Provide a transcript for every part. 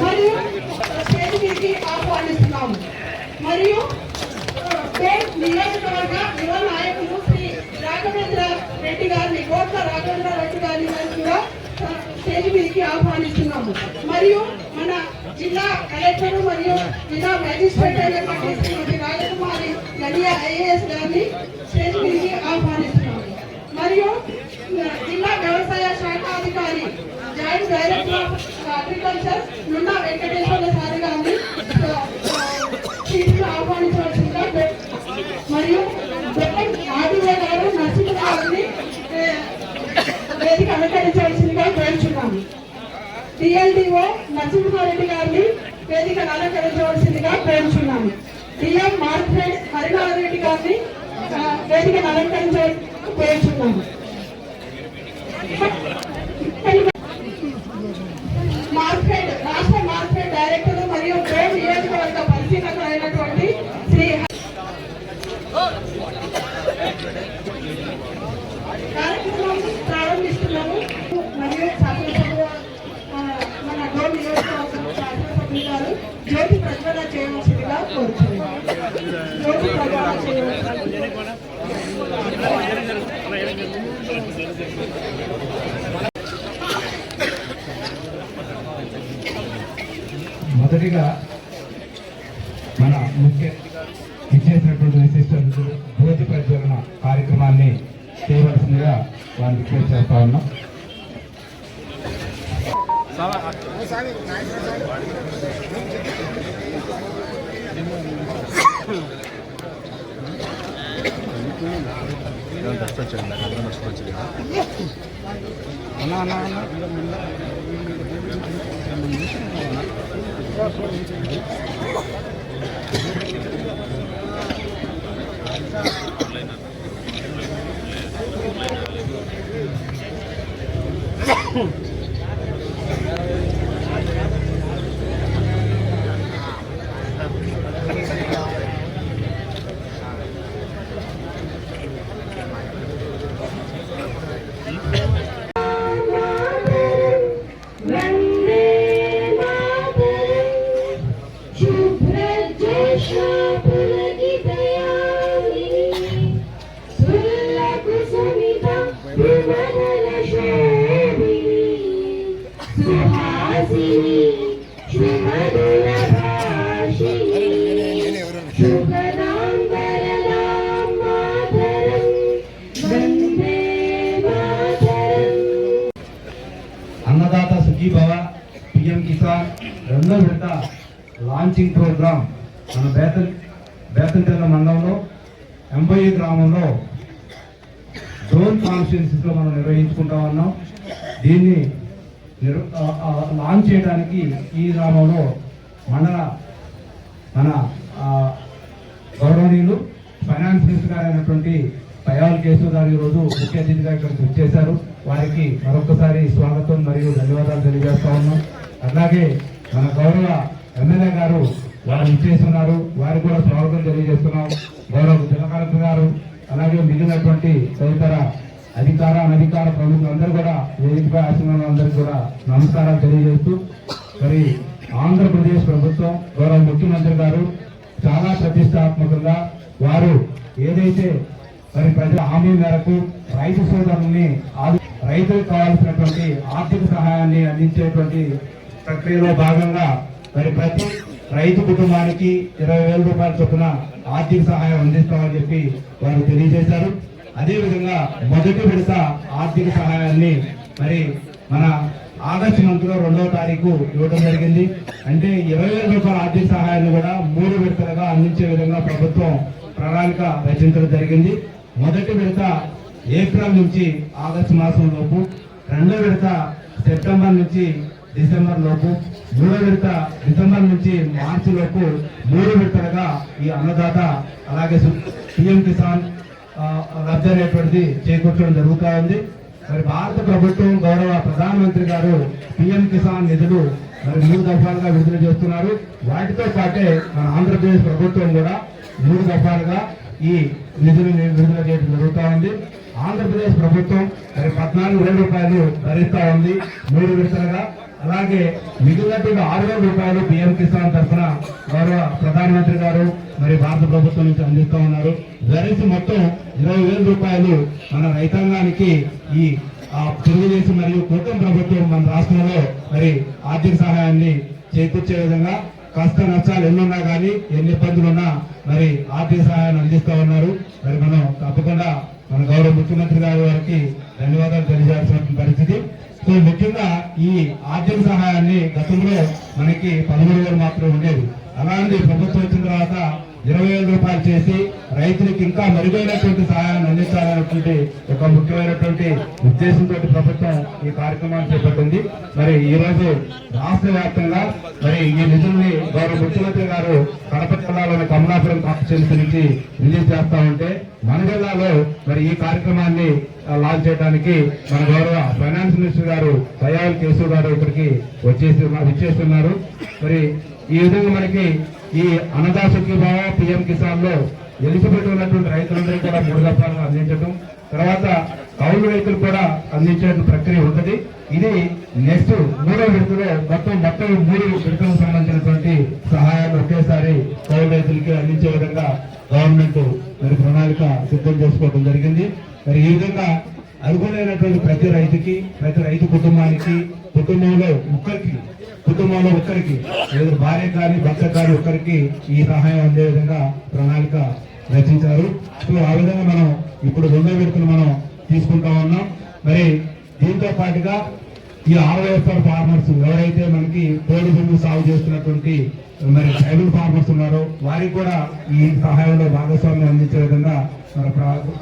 మరియు స్టేజ్ మీదకి ఆహ్వానిస్తున్నాము మరియు బేట్ నియోజకవర్గ యువ నాయకులు శ్రీ రాఘవేంద్ర రెడ్డి గారిని కోట్ల రాఘవేంద్ర రెడ్డి గారిని కూడా స్టేజ్ మీదకి ఆహ్వానిస్తున్నాము. మరియు మన జిల్లా కలెక్టర్ మరియు జిల్లా మేజిస్ట్రేట్ అయినటువంటి శ్రీమతి రాజకుమారి గడియా ఐఏఎస్ గారిని స్టేజ్ మీదకి ఆహ్వానిస్తున్నాము. మరియు జిల్లా వ్యవసాయ శాఖ అధికారి జాయింట్ డైరెక్టర్ ఆఫ్ అగ్రికల్చర్ నున్న వెంకటేశ్వర సార్ గారిని చీఫ్గా ఆహ్వానించవలసిందిగా మరియు ఆదివే గారు నరసింహ గారిని వేదిక అలంకరించవలసిందిగా కోరుచున్నాము. డిఎల్డిఓ నరసింహారెడ్డి గారిని వేదికను అలంకరించవలసిందిగా కోరుచున్నాము. ఆ, వేదిక అలంకరించవలసిందిగా కోరుచున్నాము మార్కెట్ రాష్ట్ర మార్కెట్ డైరెక్టర్ మరియు ట్రేడ్ నియోజకవర్గ పరిశీలకులు అయినటువంటి శ్రీ కార్యక్రమం ప్రారంభిస్తున్నాము మరియు శాసనసభ ఆ, మన గోల్ నియోజకవర్గం శాసనసభ్యులు గారు జ్యోతి ప్రజ్వల చేయవలసిందిగా కోరుతున్నాము జ్యోతి ప్రజ్వల మొదటిగా మన ముఖ్య ఇచ్చేసినటువంటి విశిష్ట జ్యోతి ప్రజ్వలన కార్యక్రమాన్ని చేయవలసిందిగా వారిని రిక్వెస్ట్ చేస్తా ఉన్నాం. అన్నా అన్నా అన్నా. వందే లాంచింగ్ ప్రోగ్రామ్ మన బేతల్ బేతంచెర్ల మండలంలో ఎంబై గ్రామంలో డ్రోన్ కాన్స్టిట్యున్సీస్లో మనం నిర్వహించుకుంటా ఉన్నాం. దీన్ని లాంచ్ చేయడానికి ఈ గ్రామంలో మండల మన గౌరవనీయులు ఫైనాన్స్ మినిస్టర్ గారు అయినటువంటి పయాల్ కేశవ్ గారు ఈరోజు ముఖ్య అతిథిగా ఇక్కడికి వచ్చేశారు. వారికి మరొకసారి స్వాగతం మరియు ధన్యవాదాలు తెలియజేస్తా ఉన్నాం. అలాగే మన గౌరవ ఎమ్మెల్యే గారు వారు ఇచ్చేస్తున్నారు. వారికి కూడా స్వాగతం తెలియజేస్తున్నాం. గౌరవ జిల్లా కలెక్టర్ గారు అలాగే మిగిలినటువంటి తదితర అధికార అనధికార ప్రముఖులందరూ కూడా వేదికపై ఆశీర్వాదం అందరికీ కూడా నమస్కారాలు తెలియజేస్తూ మరి ఆంధ్రప్రదేశ్ ప్రభుత్వం గౌరవ ముఖ్యమంత్రి గారు చాలా ప్రతిష్టాత్మకంగా వారు ఏదైతే మరి ప్రజల హామీ మేరకు రైతు సోదరుల్ని రైతులకు కావాల్సినటువంటి ఆర్థిక సహాయాన్ని అందించేటువంటి ప్రక్రియలో భాగంగా మరి ప్రతి రైతు కుటుంబానికి ఇరవై వేల రూపాయల చొప్పున ఆర్థిక సహాయం అందిస్తామని చెప్పి వారు తెలియజేశారు. అదేవిధంగా మొదటి విడత ఆర్థిక సహాయాన్ని మరి మన ఆగస్టు మంత్ రెండవ తారీఖు ఇవ్వడం జరిగింది. అంటే ఇరవై వేల రూపాయల ఆర్థిక సహాయాన్ని కూడా మూడు విడతలుగా అందించే విధంగా ప్రభుత్వం ప్రణాళిక రచించడం జరిగింది. మొదటి విడత ఏప్రిల్ నుంచి ఆగస్టు మాసం లోపు రెండో విడత సెప్టెంబర్ నుంచి డిసెంబర్ లోపు మూడో విడత డిసెంబర్ నుంచి మార్చి లోపు మూడు విడతలుగా ఈ అన్నదాత అలాగే పిఎం కిసాన్ లబ్ధి అనేటువంటిది చేకూర్చడం జరుగుతూ ఉంది. మరి భారత ప్రభుత్వం గౌరవ ప్రధానమంత్రి గారు పిఎం కిసాన్ నిధులు మరి మూడు దఫాలుగా విడుదల చేస్తున్నారు. వాటితో పాటే మన ఆంధ్రప్రదేశ్ ప్రభుత్వం కూడా మూడు దఫాలుగా ఈ నిధులు విడుదల చేయడం జరుగుతూ ఉంది. ఆంధ్రప్రదేశ్ ప్రభుత్వం మరి పద్నాలుగు వేల రూపాయలు భరిస్తూ ఉంది. మూడు విడతలుగా అలాగే మిగిలినటువంటి ఆరు వేల రూపాయలు పిఎం కిసాన్ తరఫున గౌరవ ప్రధానమంత్రి గారు మరి భారత ప్రభుత్వం నుంచి అందిస్తూ ఉన్నారు. ధరించి మొత్తం ఇరవై వేల రూపాయలు మన రైతాంగానికి ఈ తెలుగుదేశం మరియు కూటమి ప్రభుత్వం మన రాష్ట్రంలో మరి ఆర్థిక సహాయాన్ని చేకూర్చే విధంగా కష్ట నష్టాలు ఎన్నున్నా కానీ ఎన్ని ఇబ్బందులు ఉన్నా మరి ఆర్థిక సహాయాన్ని అందిస్తూ ఉన్నారు. మరి మనం తప్పకుండా మన గౌరవ ముఖ్యమంత్రి గారి వారికి ధన్యవాదాలు తెలియజేయాల్సిన పరిస్థితి. సో ముఖ్యంగా ఈ ఆర్థిక సహాయాన్ని గతంలో మనకి పదమూడు వేలు మాత్రం ఉండేది. అలాంటి ప్రభుత్వం వచ్చిన తర్వాత ఇరవై వేల రూపాయలు చేసి రైతులకు ఇంకా మెరుగైనటువంటి సహాయాన్ని అందించాలనేటువంటి ఒక ముఖ్యమైనటువంటి ఉద్దేశంతో ప్రభుత్వం ఈ కార్యక్రమాన్ని చేపట్టింది. మరి ఈ రోజు రాష్ట్ర వ్యాప్తంగా మరి ఈ నిధుల్ని గౌరవ ముఖ్యమంత్రి గారు కడప జిల్లాలోని కమలాపురం కాన్స్టిట్యూన్సీ నుంచి రిలీజ్ చేస్తా ఉంటే మన జిల్లాలో మరి ఈ కార్యక్రమాన్ని లాంచ్ చేయడానికి మన గౌరవ ఫైనాన్స్ మినిస్టర్ గారు దయాల్ కేశవ్ గారు ఇక్కడికి వచ్చేసి వచ్చేస్తున్నారు. మరి ఈ విధంగా మనకి ఈ అన్నదాసకి భావ పిఎం కిసాన్లో ఎలిజిబిలిటీ ఉన్నటువంటి రైతులందరికీ కూడా మూడు దఫాలను అందించడం తర్వాత కౌలు రైతులు కూడా అందించే ప్రక్రియ ఉంటుంది. ఇది నెక్స్ట్ మూడో విడతలో మొత్తం మొత్తం మూడు విడతలకు సంబంధించినటువంటి సహాయాలు ఒకేసారి కౌలు రైతులకి అందించే విధంగా గవర్నమెంట్ మరి ప్రణాళిక సిద్ధం చేసుకోవడం జరిగింది. మరి ఈ విధంగా అర్హులైనటువంటి ప్రతి రైతుకి ప్రతి రైతు కుటుంబానికి కుటుంబంలో ఒక్కరికి కుటుంబంలో ఒక్కరికి లేదు భార్య కానీ భర్త కానీ ఒక్కరికి ఈ సహాయం అందే విధంగా ప్రణాళిక రచించారు. సో ఆ విధంగా మనం ఇప్పుడు రెండో విడతలు మనం తీసుకుంటా ఉన్నాం. మరి దీంతో పాటుగా ఈ ఆర్వైఎఫ్ఆర్ ఫార్మర్స్ ఎవరైతే మనకి కోడి భూమి సాగు చేస్తున్నటువంటి మరి ట్రైబల్ ఫార్మర్స్ ఉన్నారో వారికి కూడా ఈ సహాయంలో భాగస్వామ్యం అందించే విధంగా మన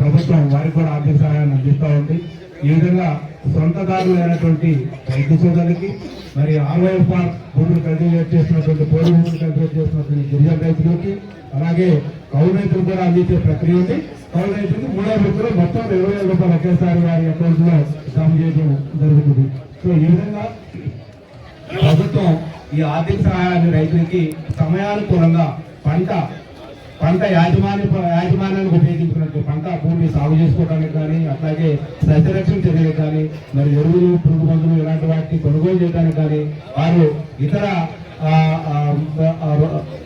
ప్రభుత్వం వారికి కూడా ఆర్థిక సహాయాన్ని అందిస్తూ ఉంది. ఈ విధంగా సొంతదారులు అయినటువంటి రైతు సోదరులకి మరి ఆర్వైఎఫ్ఆర్ భూములు కల్టివేట్ చేస్తున్నటువంటి పోలి భూములు కల్టివేట్ చేస్తున్నటువంటి గిరిజన రైతులకి అలాగే కౌలు రైతులు కూడా అందించే ప్రక్రియ ఉంది. కౌలు రైతులకు మూడో విడతలో మొత్తం ఇరవై వేల రూపాయలు ఒకేసారి వారి అకౌంట్లో జమ చేయడం జరుగుతుంది. సో ఈ విధంగా ప్రభుత్వం ఈ ఆర్థిక సహాయాన్ని రైతులకి సమయానుకూలంగా పంట పంట యాజమాన్య యాజమాన్యానికి ఉపయోగించుకున్నట్టు పంట భూమిని సాగు చేసుకోవడానికి కానీ అట్లాగే సస్యరక్షణ చర్యలకు కానీ మరి ఎరువులు పురుగు మందులు ఇలాంటి వాటిని కొనుగోలు చేయడానికి కానీ వారు ఇతర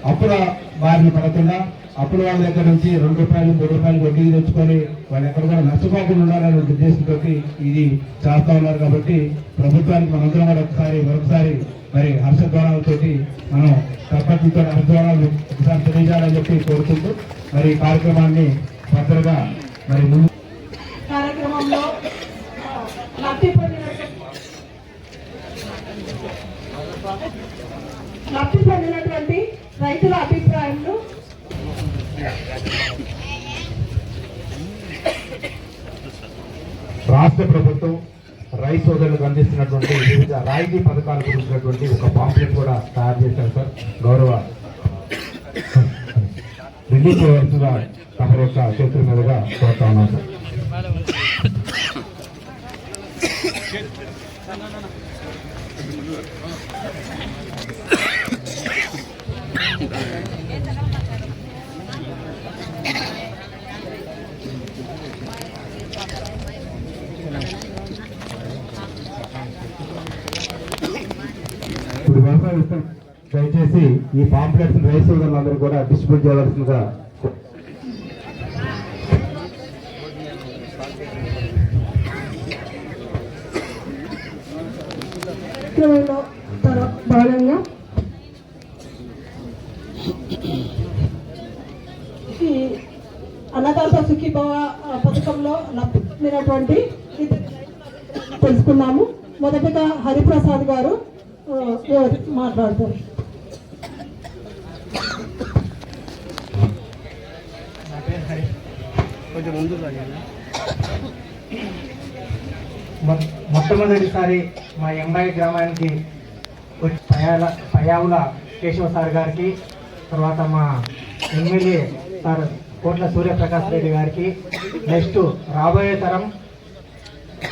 అప్పుల బారిన పడకుండా అప్పుల వాళ్ళ దగ్గర నుంచి రెండు రూపాయలు మూడు రూపాయలు వడ్డీ తెచ్చుకొని వాళ్ళు ఎక్కడ కూడా నష్టపోకుండా ఉండాలనే ఉద్దేశంతో ఇది చేస్తా ఉన్నారు కాబట్టి ప్రభుత్వానికి మనందరం కూడా ఒకసారి మరొకసారి మరి హర్షధ్వానాలతోటి మనం తప్పట్లతో హర్షధ్వానాలు ఒకసారి తెలియజేయాలని చెప్పి కోరుకుంటూ మరి కార్యక్రమాన్ని భద్రగా మరి ముందు కార్యక్రమంలో లబ్ధి పొందినటువంటి రైతుల అభిప్రాయాలు రాష్ట్ర ప్రభుత్వం రైతు సోదరులకు అందిస్తున్నటువంటి వివిధ రాయితీ పథకాల గురించినటువంటి ఒక పాంప్లెట్ కూడా తయారు చేశారు సార్. గౌరవ రిలీజ్ చేయవలసిన తమ యొక్క చేతుల మీదుగా కోరుతా ఉన్నాం సార్ ఇప్పుడు వ్యవసాయ విస్తరణ దయచేసి ఈ పాంప్లెట్స్ రైతు సోదరులందరూ కూడా డిస్ట్రిబ్యూట్ చేయవలసిందిగా కార్యక్రమంలో తర- భాగంగా ఈ అన్నదాత సుఖీభవ పథకంలో లభ్యమైనటువంటి తెలుసుకున్నాము. మొదటగా హరిప్రసాద్ గారు ఆ, కొంచెం ముందు మొట్టమొదటిసారి మా ఎంబాయి గ్రామానికి పయాల పయావుల కేశవ సార్ గారికి తర్వాత మా ఎమ్మెల్యే సార్ కోట్ల సూర్యప్రకాష్ రెడ్డి గారికి నెక్స్ట్ రాబోయే తరం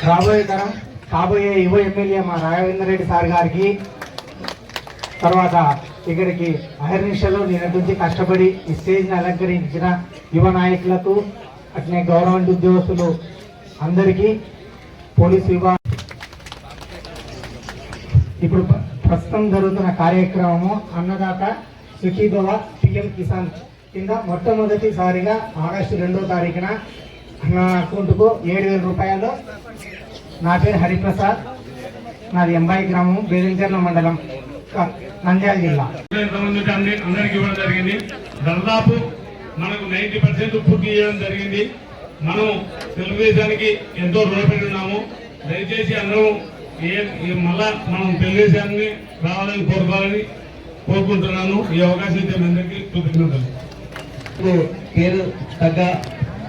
రాబోయే తరం కాబోయే యువ ఎమ్మెల్యే మా రాఘవేంద్ర రెడ్డి సార్ గారికి తర్వాత ఇక్కడికి అహర్నిశలు నిన్నటి నుంచి కష్టపడి ఈ స్టేజ్ని అలంకరించిన యువ నాయకులకు అట్లనే గవర్నమెంట్ ఉద్యోగస్తులు అందరికీ పోలీస్ విభాగం. ఇప్పుడు ప్రస్తుతం జరుగుతున్న కార్యక్రమము అన్నదాత సుఖీభవ పిఎం కిసాన్. కింద మొట్టమొదటిసారిగా ఆగస్టు రెండో తారీఖున నా అకౌంట్కు ఏడు వేల రూపాయలు. నా పేరు హరిప్రసాద్. నాది ఎంబాయి గ్రామం బేదంచర్ల మండలం నంద్యాల జిల్లా. ఇవ్వడం జరిగింది. దాదాపు మనకు నైన్టీ పర్సెంట్ పూర్తి చేయడం జరిగింది. మనం తెలుగుదేశానికి ఎంతో రుణపడి ఉన్నాము. దయచేసి అందరూ ఏ మళ్ళా మనం తెలుగుదేశాన్ని రావాలని కోరుకోవాలని కోరుకుంటున్నాను. ఈ అవకాశం ఇచ్చే అందరికీ కృతజ్ఞతలు. పేరు తగ్గ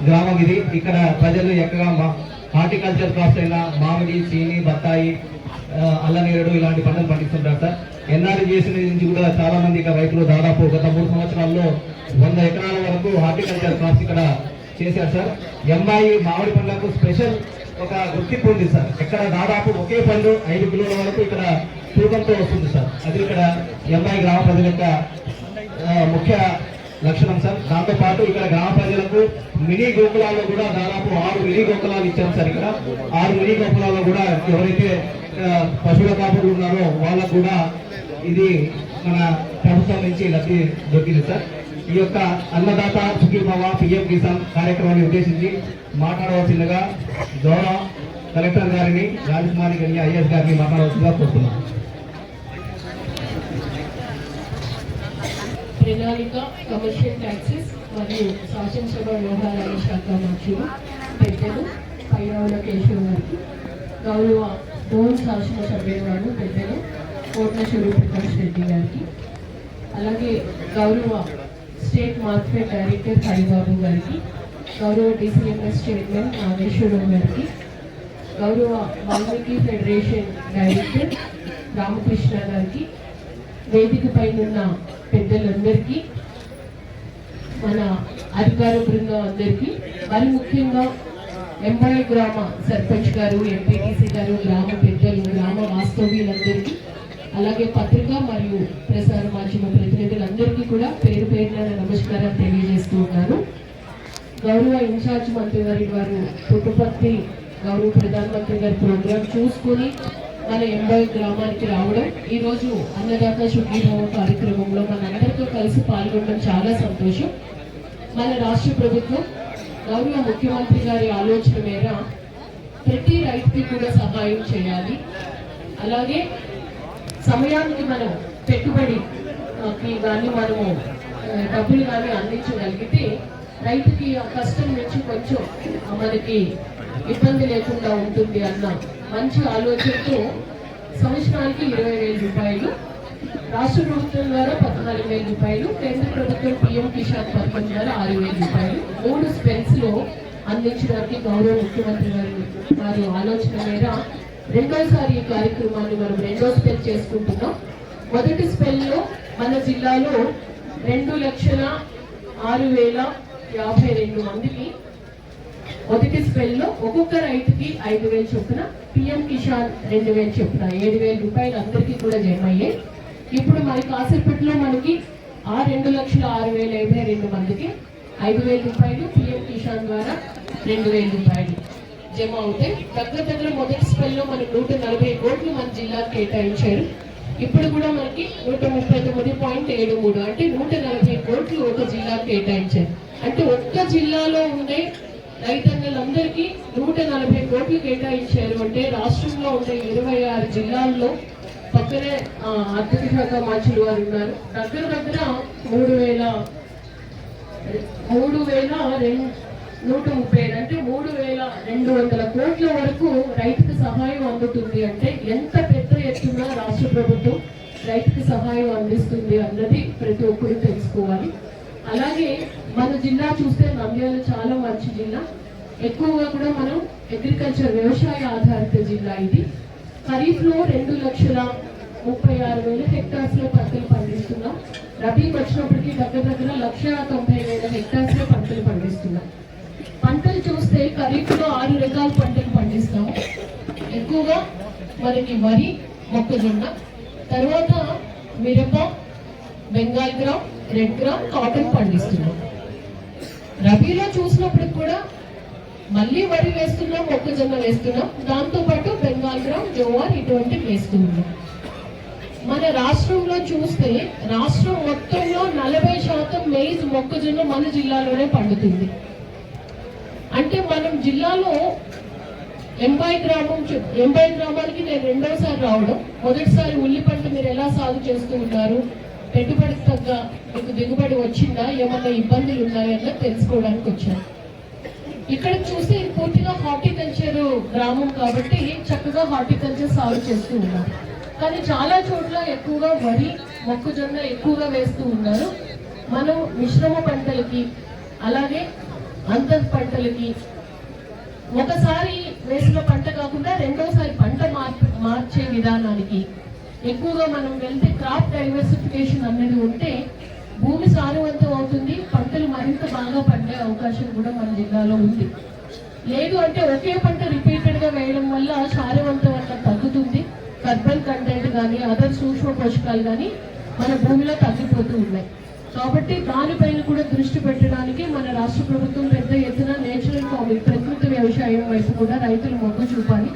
గ్రామం ఇది ఇక్కడ ప్రజలు ఎక్కగా మా హార్టికల్చర్ క్రాప్స్ అయినా మామిడి చీని బత్తాయి అల్లనేరడు ఇలాంటి పంటలు పండిస్తుంటారు సార్. ఎన్ఆర్ఈ నుంచి కూడా చాలా మంది ఇక రైతులు దాదాపు గత మూడు సంవత్సరాల్లో వంద ఎకరాల వరకు హార్టికల్చర్ క్రాప్స్ ఇక్కడ చేశారు సార్. ఎంబాయి మామిడి పండ్లకు స్పెషల్ ఒక గుర్తింపు ఉంది సార్. ఇక్కడ దాదాపు ఒకే పండు ఐదు కిలోల వరకు ఇక్కడ తూకంతో వస్తుంది సార్. అది ఇక్కడ ఎంబాయి గ్రామ ప్రజల యొక్క ముఖ్య లక్షణం సార్. దాంతో పాటు ఇక్కడ గ్రామ ప్రజలకు మినీ గోకులాల్లో కూడా దాదాపు ఆరు మినీ గోకులాలు ఇచ్చాం సార్ ఇక్కడ. ఆరు మినీ గోకులాల్లో కూడా ఎవరైతే పశువుల కాపులు ఉన్నారో వాళ్ళకు కూడా ఇది మన ప్రభుత్వం నుంచి లబ్ధి దొరికింది సార్. ఈ యొక్క అన్నదాత సుఖీభవ పిఎం కిసాన్ కార్యక్రమాన్ని ఉద్దేశించి మాట్లాడవలసిందిగా గౌరవ కలెక్టర్ గారిని రాజకుమారి గారిని ఐఎస్ గారిని మాట్లాడవలసిందిగా కోరుతున్నాను ప్రణాళిక కమర్షియల్ ట్యాక్సెస్ మరియు శాసనసభ వ్యవహారాల శాఖ మంత్రులు పెద్దలు పైరావుల కేశవ్ గారికి గౌరవ డోన్ శాసనసభ్యులు పెద్దలు కోట్ల సూర్యప్రకాష్ రెడ్డి గారికి అలాగే గౌరవ స్టేట్ మార్కెట్ డైరెక్టర్ హరిబాబు గారికి గౌరవ డిసిఎంఎస్ చైర్మన్ నాగేశ్వరరావు గారికి గౌరవ వాల్మీకి ఫెడరేషన్ డైరెక్టర్ రామకృష్ణ గారికి వేదిక పైన పెద్దలందరికీ మన అధికార బృందం అందరికీ మరి ముఖ్యంగా ఎంఐ గ్రామ సర్పంచ్ గారు ఎంపీటీసీ గారు గ్రామ పెద్దలు గ్రామ వాస్తవ్యులందరికీ అలాగే పత్రిక మరియు ప్రసార మాధ్యమ ప్రతినిధులందరికీ కూడా పేరు పేరున నమస్కారం తెలియజేస్తూ ఉన్నారు గౌరవ ఇన్ఛార్జ్ మంత్రి గారి వారు పుట్టుపర్తి గౌరవ ప్రధానమంత్రి గారి ప్రోగ్రాం చూసుకుని మన ఎంబై గ్రామానికి రావడం ఈరోజు అన్నదాత శుద్ధీభావ కార్యక్రమంలో మన అందరితో కలిసి పాల్గొనడం చాలా సంతోషం. మన రాష్ట్ర ప్రభుత్వం గౌరవ ముఖ్యమంత్రి గారి ఆలోచన మేర ప్రతి రైతుకి కూడా సహాయం చేయాలి. అలాగే సమయానికి మనం పెట్టుబడి కానీ మనము డబ్బులు కానీ అందించగలిగితే రైతుకి ఆ కష్టం నుంచి కొంచెం మనకి ఇబ్బంది లేకుండా ఉంటుంది అన్న మంచి ఆలోచనతో సంవత్సరానికి ఇరవై వేల రూపాయలు రాష్ట్ర ప్రభుత్వం ద్వారా పద్నాలుగు వేల రూపాయలు కేంద్ర ప్రభుత్వం పిఎం కిషాన్ పథకం ద్వారా ఆరు వేల రూపాయలు. మూడు స్పెల్స్లో అందించడానికి గౌరవ ముఖ్యమంత్రి గారి వారి ఆలోచన మేర రెండోసారి ఈ కార్యక్రమాన్ని మనం రెండో స్పెల్ చేసుకుంటున్నాం. మొదటి స్పెల్లో మన జిల్లాలో రెండు లక్షల ఆరు వేల యాభై రెండు మందికి మొదటి స్పెల్లో ఒక్కొక్క రైతుకి ఐదు వేలు చొప్పున పిఎం కిసాన్ రెండు వేలు చొప్పున ఏడు వేల రూపాయలు అందరికీ కూడా జమ అయ్యాయి ఇప్పుడు మరి కాసేపట్లో మనకి ఆ రెండు లక్షల ఆరు వేల యాభై రెండు మందికి ఐదు వేల రూపాయలు పిఎం కిసాన్ ద్వారా రెండు వేల రూపాయలు జమ అవుతాయి. దగ్గర దగ్గర మొదటి స్పెల్లో మనకు నూట నలభై కోట్లు మన జిల్లాకు కేటాయించారు. ఇప్పుడు కూడా మనకి నూట ముప్పై తొమ్మిది పాయింట్ ఏడు మూడు అంటే నూట నలభై కోట్లు ఒక జిల్లాకు కేటాయించారు. అంటే ఒక్క జిల్లాలో ఉండే రైతన్నలందరికీ నూట నలభై కోట్లు కేటాయించారు అంటే రాష్ట్రంలో ఉండే ఇరవై ఆరు జిల్లాల్లో పక్కనే ఆర్థిక శాఖ మంత్రులు వారు ఉన్నారు. దగ్గర దగ్గర మూడు వేల మూడు వేల రెండు నూట ముప్పై ఐదు అంటే మూడు వేల రెండు వందల కోట్ల వరకు రైతుకు సహాయం అందుతుంది అంటే ఎంత పెద్ద ఎత్తున రాష్ట్ర ప్రభుత్వం రైతుకు సహాయం అందిస్తుంది అన్నది ప్రతి ఒక్కరూ తెలుసుకోవాలి. అలాగే మన జిల్లా చూస్తే నంద్యాల చాలా మంచి జిల్లా. ఎక్కువగా కూడా మనం అగ్రికల్చర్ వ్యవసాయ ఆధారిత జిల్లా ఇది. ఖరీఫ్లో రెండు లక్షల ముప్పై ఆరు వేల హెక్టార్స్లో పంటలు పండిస్తున్నాం. రబీకి వచ్చినప్పటికీ దగ్గర దగ్గర లక్ష తొంభై వేల హెక్టార్స్లో పంటలు పండిస్తున్నాం. పంటలు చూస్తే ఖరీఫ్లో ఆరు రకాల పంటలు పండిస్తాము ఎక్కువగా మనకి వరి మొక్కజొన్న తర్వాత మిరప Bengal gram red gram cotton పండిస్తున్నాం. రబీలో చూసినప్పుడు కూడా మళ్ళీ వరి వేస్తున్నాం మొక్కజొన్న వేస్తున్నాం. దాంతో పాటు బెంగాల్ గ్రామ్ జోవార్ ఇటువంటివి వేస్తూ ఉన్నాం మన రాష్ట్రంలో చూస్తే రాష్ట్రం మొత్తంలో నలభై శాతం మెయిజ్ మొక్కజొన్న మన జిల్లాలోనే పండుతుంది. అంటే మనం జిల్లాలో ఎంబై గ్రామం ఎంపై ఎంబై నేను రెండోసారి రావడం. మొదటిసారి ఉల్లి పంట మీరు ఎలా సాగు చేస్తూ ఉన్నారు? పెట్టుబడికి తగ్గ మీకు దిగుబడి వచ్చిందా? ఏమన్నా ఇబ్బందులు ఉన్నాయన్న తెలుసుకోవడానికి వచ్చాను. ఇక్కడ చూస్తే పూర్తిగా హార్టికల్చర్ గ్రామం కాబట్టి చక్కగా హార్టికల్చర్ సాగు చేస్తూ ఉన్నారు. కానీ చాలా చోట్ల ఎక్కువగా వరి మొక్కజొన్న ఎక్కువగా వేస్తూ ఉన్నారు. మనం మిశ్రమ పంటలకి అలాగే అంతర్ పంటలకి ఒకసారి వేసిన పంట కాకుండా రెండోసారి పంట మార్చే విధానానికి ఎక్కువగా మనం వెళ్తే క్రాప్ డైవర్సిఫికేషన్ అనేది ఉంటే భూమి సారవంతం అవుతుంది పంటలు మరింత బాగా పండే అవకాశం కూడా మన జిల్లాలో ఉంది. లేదు అంటే ఒకే పంట రిపీటెడ్గా వేయడం వల్ల సారవంతం అంతా తగ్గుతుంది. కర్బన్ కంటెంట్ కానీ అదర్ సూక్ష్మ పోషకాలు కానీ మన భూమిలో తగ్గిపోతూ ఉన్నాయి. కాబట్టి దానిపైన కూడా దృష్టి పెట్టడానికి మన రాష్ట్ర ప్రభుత్వం పెద్ద ఎత్తున నేచురల్ ఫార్మింగ్ ప్రకృతి వ్యవసాయం వైపు కూడా రైతులు మొగ్గు చూపాలి.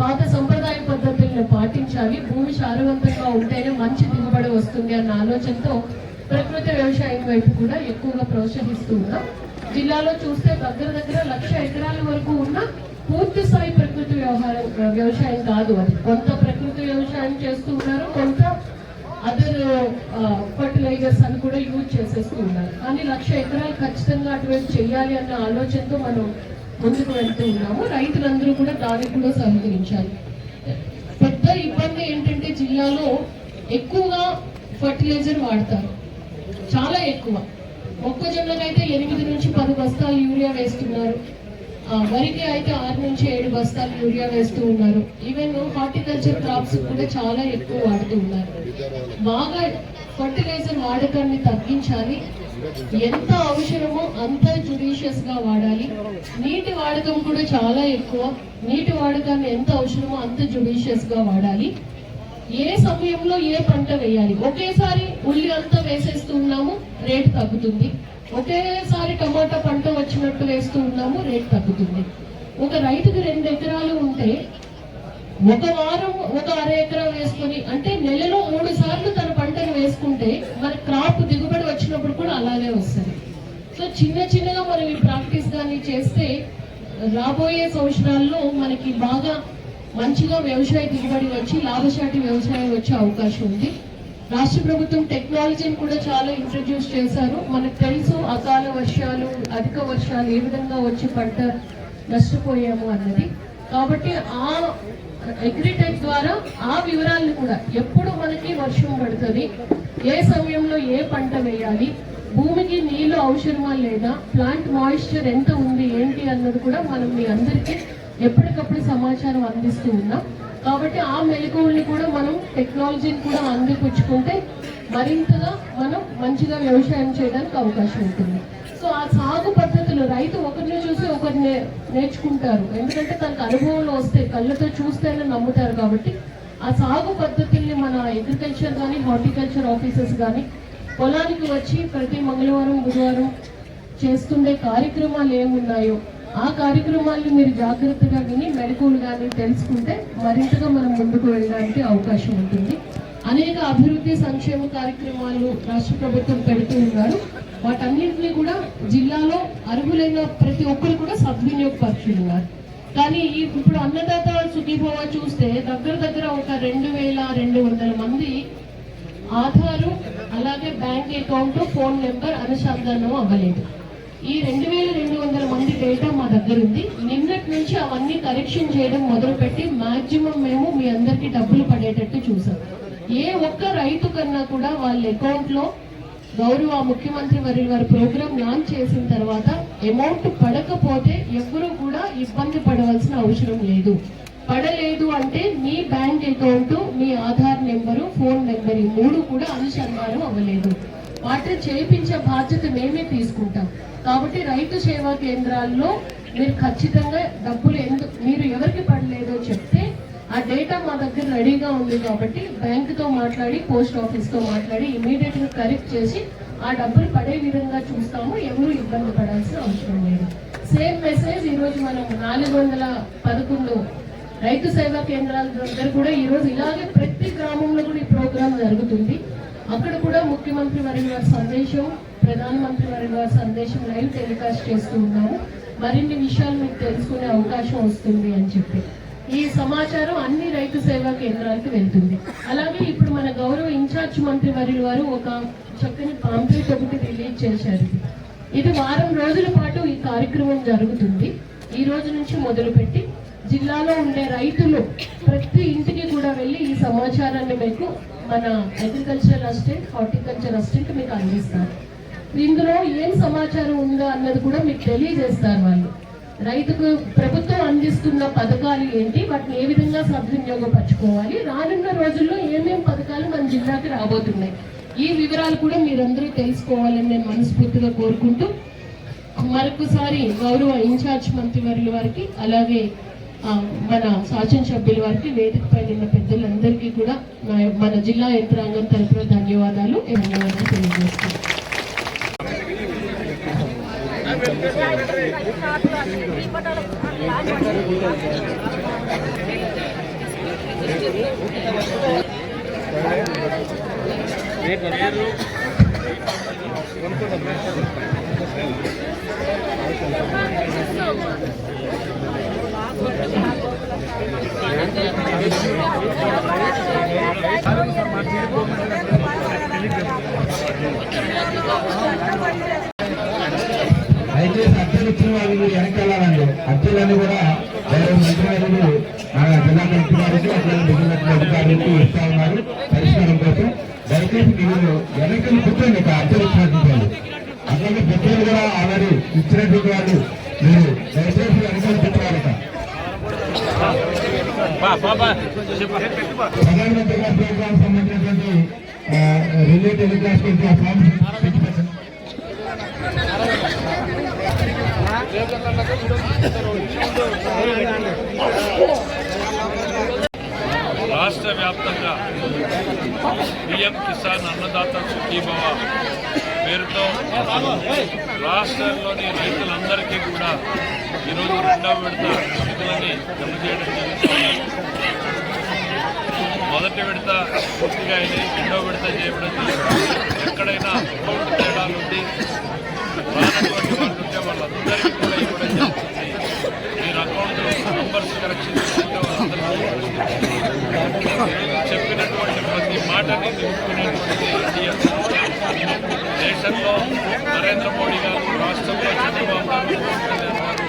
పాత సంప్రదాయ పద్ధతులను పాటించాలి. భూమి సారవంతంగా ఉంటేనే మంచి దిగుబడి వస్తుంది అన్న ఆలోచనతో ప్రకృతి వ్యవసాయం వైపు కూడా ఎక్కువగా ప్రోత్సహిస్తున్నాం జిల్లాలో చూస్తే దగ్గర దగ్గర లక్ష ఎకరాల వరకు ఉన్న పూర్తి స్థాయి ప్రకృతి వ్యవహారం వ్యవసాయం కాదు అది. కొంత ప్రకృతి వ్యవసాయం చేస్తూ ఉన్నారు కొంత అదర్ ఫర్టిలైజర్స్ అని కూడా యూజ్ చేసేస్తూ ఉన్నారు. కానీ లక్ష ఎకరాలు ఖచ్చితంగా అటువైపు చేయాలి అన్న ఆలోచనతో మనం ముందుకు వెళ్తూ ఉన్నాము. రైతులందరూ కూడా దానికి కూడా సహకరించాలి. పెద్ద ఇబ్బంది ఏంటంటే జిల్లాలో ఎక్కువగా ఫర్టిలైజర్ వాడతారు. చాలా ఎక్కువ. మొక్కజొన్నకైతే ఎనిమిది నుంచి పది బస్తాలు యూరియా వేస్తున్నారు. వరికి అయితే ఆరు నుంచి ఏడు బస్తాలు యూరియా వేస్తూ ఉన్నారు. ఈవెన్ హార్టికల్చర్ క్రాప్స్ కూడా చాలా ఎక్కువ వాడుతూ ఉన్నారు. బాగా ఫర్టిలైజర్ వాడకాన్ని తగ్గించాలి. ఎంత అవసరమో అంత జుడిషియస్గా వాడాలి. నీటి వాడకం కూడా చాలా ఎక్కువ. నీటి వాడకాన్ని ఎంత అవసరమో అంత జుడిషియస్గా వాడాలి. ఏ సమయంలో ఏ పంట వేయాలి? ఒకేసారి ఉల్లి అంతా వేసేస్తున్నాము రేటు తగ్గుతుంది. ఒకేసారి టమాటా పంట వచ్చినట్టు వేస్తూ ఉన్నాము రేటు తగ్గుతుంది. ఒక రైతుకి రెండు ఎకరాలు ఉంటే ఒక వారం ఒక అర ఎకరం వేసుకొని అంటే నెలలో మూడు సార్లు తన పంటను వేసుకుంటే మన క్రాప్ దిగుబడి వచ్చినప్పుడు కూడా అలాగే వస్తుంది. సో చిన్న చిన్నగా మనం ఈ ప్రాక్టీస్ కానీ చేస్తే రాబోయే సంవత్సరాల్లో మనకి బాగా మంచిగా వ్యవసాయ దిగుబడి వచ్చి లాభసాటి వ్యవసాయం వచ్చే అవకాశం ఉంది. రాష్ట్ర ప్రభుత్వం టెక్నాలజీని కూడా చాలా ఇంట్రడ్యూస్ చేశారు. మనకు తెలుసు అకాల వర్షాలు అధిక వర్షాలు ఏ విధంగా వచ్చి పంట నష్టపోయాము అన్నది. కాబట్టి ఆ అగ్రిటెక్ ద్వారా ఆ వివరాలను కూడా ఎప్పుడు మనకి వర్షం పడుతుంది ఏ సమయంలో ఏ పంట వేయాలి భూమికి నీళ్ళు అవసరమా లేదా ప్లాంట్ మాయిశ్చర్ ఎంత ఉంది ఏంటి అన్నది కూడా మనం మీ అందరికీ ఎప్పటికప్పుడు సమాచారం అందిస్తూ ఉన్నాం. కాబట్టి ఆ మెలకువల్ని కూడా మనం టెక్నాలజీని కూడా అందిపుచ్చుకుంటే మరింతగా మనం మంచిగా వ్యవసాయం చేయడానికి అవకాశం ఉంటుంది. సో ఆ సాగు పద్ధతులు రైతు ఒకరిని చూసి ఒకరు నేర్చుకుంటారు. ఎందుకంటే తనకు అనుభవంలో వస్తే కళ్ళతో చూస్తేనే నమ్ముతారు కాబట్టి ఆ సాగు పద్ధతుల్ని మన అగ్రికల్చర్ కానీ హార్టికల్చర్ ఆఫీసర్స్ కానీ పొలానికి వచ్చి ప్రతి మంగళవారం బుధవారం చేస్తుండే కార్యక్రమాలు ఏమున్నాయో ఆ కార్యక్రమాలను మీరు జాగ్రత్తగా విని మెలకువలు కానీ తెలుసుకుంటే మరింతగా మనం ముందుకు వెళ్ళడానికి అవకాశం ఉంటుంది. అనేక అభివృద్ధి సంక్షేమ కార్యక్రమాలు రాష్ట్ర ప్రభుత్వం పెడుతూ ఉన్నారు. వాటన్నింటినీ కూడా జిల్లాలో అర్హులైన ప్రతి ఒక్కరు కూడా సద్వినియోగపరుచున్నారు కానీ ఇప్పుడు అన్నదాత సుఖీభవ చూస్తే దగ్గర దగ్గర ఒక రెండు వేల రెండు వందల మంది ఆధారు అలాగే బ్యాంక్ అకౌంట్ ఫోన్ నెంబర్ అనుసంధానం అవ్వలేదు. ఈ రెండు వేల రెండు వందల మంది డేటా మా దగ్గర ఉంది నిన్నటి నుంచి అవన్నీ కరెక్షన్ చేయడం మొదలుపెట్టి మాక్సిమం మేము మీ అందరికి డబ్బులు పడేటట్టు చూసాం. ఏ ఒక్క రైతు కన్నా కూడా వాళ్ళ అకౌంట్లో గౌరవ ముఖ్యమంత్రి వారి వారి ప్రోగ్రామ్ లాంచ్ చేసిన తర్వాత అమౌంట్ పడకపోతే ఎవ్వరూ కూడా ఇబ్బంది పడవలసిన అవసరం లేదు. పడలేదు అంటే మీ బ్యాంక్ అకౌంట్ మీ ఆధార్ నెంబరు ఫోన్ నెంబర్ ఈ మూడు కూడా అనుసంధానం అవ్వలేదు. వాటిని చేయించే బాధ్యత మేమే తీసుకుంటాం. కాబట్టి రైతు సేవా కేంద్రాల్లో మీరు ఖచ్చితంగా డబ్బులు ఎందుకు మీరు ఎవరికి పడలేదో చెప్తే ఆ డేటా మా దగ్గర రెడీగా ఉంది కాబట్టి బ్యాంకుతో మాట్లాడి పోస్ట్ ఆఫీస్తో మాట్లాడి ఇమీడియట్గా కరెక్ట్ చేసి ఆ డబ్బులు పడే విధంగా చూస్తాము. ఎవరు ఇబ్బంది పడాల్సిన అవసరం లేదు. సేమ్ మెసేజ్ ఈరోజు మనం నాలుగు వందల పదకొండు రైతు సేవా కేంద్రాల దగ్గర కూడా ఈరోజు ఇలాగే ప్రతి గ్రామంలో కూడా ఈ ప్రోగ్రాం జరుగుతుంది. అక్కడ కూడా ముఖ్యమంత్రి వారి వారి సందేశం ప్రధానమంత్రి వారి వారి సందేశం లైవ్ టెలికాస్ట్ చేస్తూ ఉన్నాము. మరిన్ని విషయాలు మీకు తెలుసుకునే అవకాశం వస్తుంది అని చెప్పి. ఈ సమాచారం అన్ని రైతు సేవా కేంద్రాలకు వెళ్తుంది. అలాగే ఇప్పుడు మన గౌరవ ఇన్ఛార్జ్ మంత్రి వర్యులు వారు ఒక చక్కని పాంప్లెట్ ఒకటి రిలీజ్ చేశారు. ఇది వారం రోజుల పాటు ఈ కార్యక్రమం జరుగుతుంది. ఈ రోజు నుంచి మొదలుపెట్టి జిల్లాలో ఉండే రైతులు ప్రతి ఇంటికి కూడా వెళ్ళి ఈ సమాచారాన్ని మీకు మన అగ్రికల్చరల్ అసిస్టెంట్ హార్టికల్చర్ అసిస్టెంట్ మీకు అందిస్తారు. ఇందులో ఏం సమాచారం ఉందా అన్నది కూడా మీకు తెలియజేస్తారు వాళ్ళు. రైతుకు ప్రభుత్వం అందిస్తున్న పథకాలు ఏంటి వాటిని ఏ విధంగా సద్వినియోగపరచుకోవాలి రానున్న రోజుల్లో ఏమేం పథకాలు మన జిల్లాకి రాబోతున్నాయి. ఈ వివరాలు కూడా మీరందరూ తెలుసుకోవాలని నేను మనస్ఫూర్తిగా కోరుకుంటూ మరొకసారి గౌరవ ఇన్ఛార్జ్ మంత్రివర్యుల వారికి అలాగే మన శాసనసభ్యుల వారికి వేదిక పైన ఉన్న పెద్దలందరికీ కూడా మన జిల్లా యంత్రాంగం తరపున ధన్యవాదాలు ధన్యవాదాలు తెలియజేస్తాను దయచేసి అర్జీలు ఇచ్చిన వాళ్ళు మీరు వెనక్కి వెళ్ళాలండి అర్జీలన్నీ కూడా గౌరవ మంత్రి గారు మన జిల్లా కలెక్టర్ గారికి అట్లాగే మిగిలిన అధికారులకు ఇస్తా ఉన్నారు పరిష్కారం కోసం. దయచేసి మీరు వెనక్కి కూర్చోండి ఇక్కడ అర్జీలు ఇచ్చినటువంటి వాళ్ళు అట్లాగే పెద్దలు కూడా ఆల్రెడీ ఇచ్చినటువంటి వాళ్ళు మీరు. ప్రధానమంత్రి గారి ప్రోగ్రామ్ సంబంధించినటువంటి రిలే టెలికాస్ట్ ఫామ్ రాష్ట్ర వ్యాప్తంగా పిఎం కిసాన్ అన్నదాత సుఖీభవ. పేరుతో రాష్ట్రంలోని రైతులందరికీ కూడా ఈరోజు రెండవ విడత నిధులని జమ చేయడం జరుగుతుంది. మొదటి విడత పూర్తిగా అయితే రెండవ విడత చేయడం జరిగింది ఎక్కడైనా అకౌంట్ తేడాలుండి ఉండి రానటువంటి వాళ్ళు ఉంటే వాళ్ళందరికీ కూడా ఇవ్వడం జరుగుతుంది మీరు అకౌంట్ నంబర్స్ కరెక్షన్ చేసుకుంటే వాళ్ళందరికీ చెప్పినటువంటి ప్రతి మాటని నిలుపుకునేటువంటి ఇండియా దేశంలో నరేంద్ర మోడీ గారు రాష్ట్రంలో చంద్రబాబు నాయుడు పవన్ కళ్యాణ్ గారు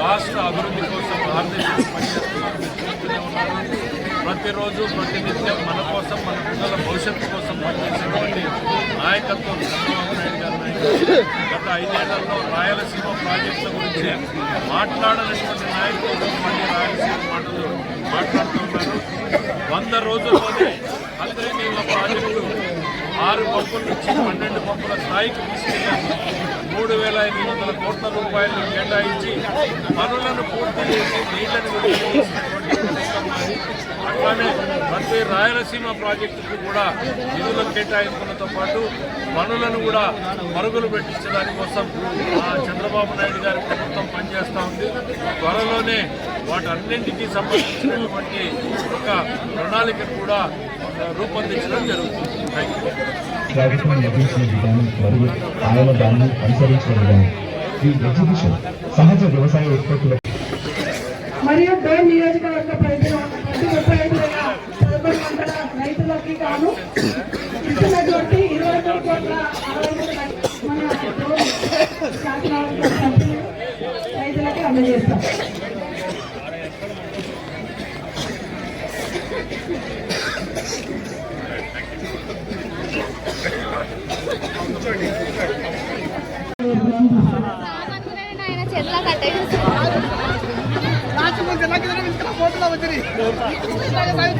రాష్ట్ర అభివృద్ధి కోసం భారతదేశం పనిచేస్తున్నారు మీరు చూస్తూనే ఉన్నారు ప్రతిరోజు ప్రతినిత్యం మన కోసం మన పిల్లల భవిష్యత్తు కోసం పనిచేసేటువంటి నాయకత్వం చంద్రబాబు నాయుడు గారి నాయకత్వం. గత ఐదేళ్ళలో రాయలసీమ ప్రాజెక్టుల గురించి మాట్లాడనటువంటి నాయకులు మళ్ళీ రాయలసీమ మాటలు మాట్లాడుతున్నారు. వంద రోజుల్లోనే అందరినీ ప్రాజెక్టు ఆరు పంపుల నుంచి పన్నెండు పంపుల స్థాయికి తీసుకెళ్ళాము మూడు వేల ఎనిమిది వందల కోట్ల రూపాయలు కేటాయించి పనులను పూర్తి చేసి నీళ్ళను అట్లానే ప్రతి రాయలసీమ ప్రాజెక్టుకు కూడా నిధుల కేటాయింపులతో పాటు పనులను కూడా మరుగులు పెట్టించడానికి కోసం ఆ చంద్రబాబు నాయుడు గారి ప్రభుత్వం పనిచేస్తూ ఉంది. త్వరలోనే వాటన్నింటికీ సంబంధించినటువంటి ఒక ప్రణాళిక కూడా రూపొందించడం జరుగుతుంది. ప్రభుత్వం నిర్మించిన విధానం మరియు ఆయన దాన్ని అనుసరించిన విధానం ఈ ఎగ్జిబిషన్ సహజ వ్యవసాయ ఉత్పత్తుల మరియు డోన్ నియోజకవర్గ ప్రతి ముప్పై ఐదు వేల పదకొండు వందల రైతులకి గాను ఇచ్చినటువంటి ఇరవై మూడు కోట్ల మన సభ్యులు రైతులకి అందజేస్తాం. దయచేసి